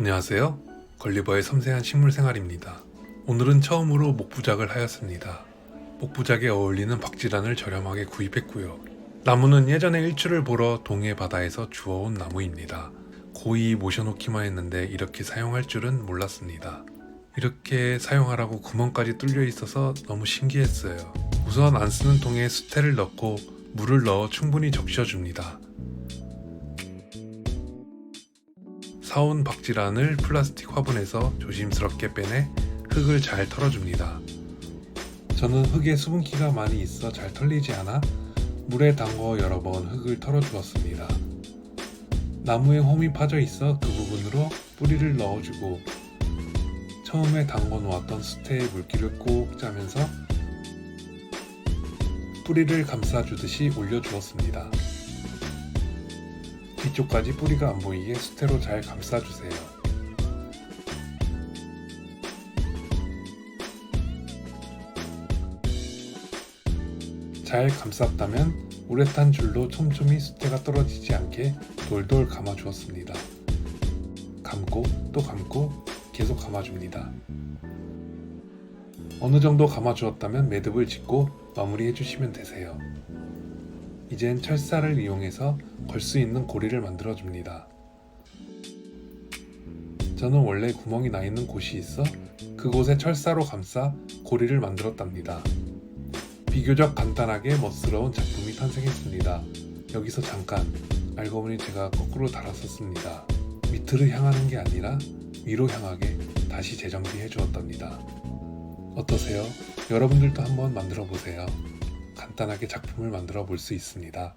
안녕하세요. 걸리버의 섬세한 식물 생활입니다. 오늘은 처음으로 목부작을 하였습니다. 목부작에 어울리는 박지란을 저렴하게 구입했고요. 나무는 예전에 일출을 보러 동해 바다에서 주워온 나무입니다. 고이 모셔놓기만 했는데 이렇게 사용할 줄은 몰랐습니다. 이렇게 사용하라고 구멍까지 뚫려 있어서 너무 신기했어요. 우선 안 쓰는 통에 수태를 넣고 물을 넣어 충분히 적셔줍니다. 사온 박지란을 플라스틱 화분에서 조심스럽게 빼내 흙을 잘 털어줍니다. 저는 흙에 수분기가 많이 있어 잘 털리지 않아 물에 담궈 여러 번 흙을 털어주었습니다. 나무에 홈이 파져 있어 그 부분으로 뿌리를 넣어주고 처음에 담궈 놓았던 수태에 물기를 꼭 짜면서 뿌리를 감싸주듯이 올려주었습니다. 뒤쪽까지 뿌리가 안 보이게 수태로 잘 감싸주세요. 잘 감쌌다면 우레탄 줄로 촘촘히 수태가 떨어지지 않게 돌돌 감아주었습니다. 감고 또 감고 계속 감아줍니다. 어느 정도 감아주었다면 매듭을 짓고 마무리해 주시면 되세요. 이젠 철사를 이용해서 걸 수 있는 고리를 만들어 줍니다. 저는 원래 구멍이 나 있는 곳이 있어 그곳에 철사로 감싸 고리를 만들었답니다. 비교적 간단하게 멋스러운 작품이 탄생했습니다. 여기서 잠깐 알고 보니 제가 거꾸로 달았었습니다. 밑으로 향하는 게 아니라 위로 향하게 다시 재정비해 주었답니다. 어떠세요? 여러분들도 한번 만들어 보세요. 간단하게 작품을 만들어 볼 수 있습니다.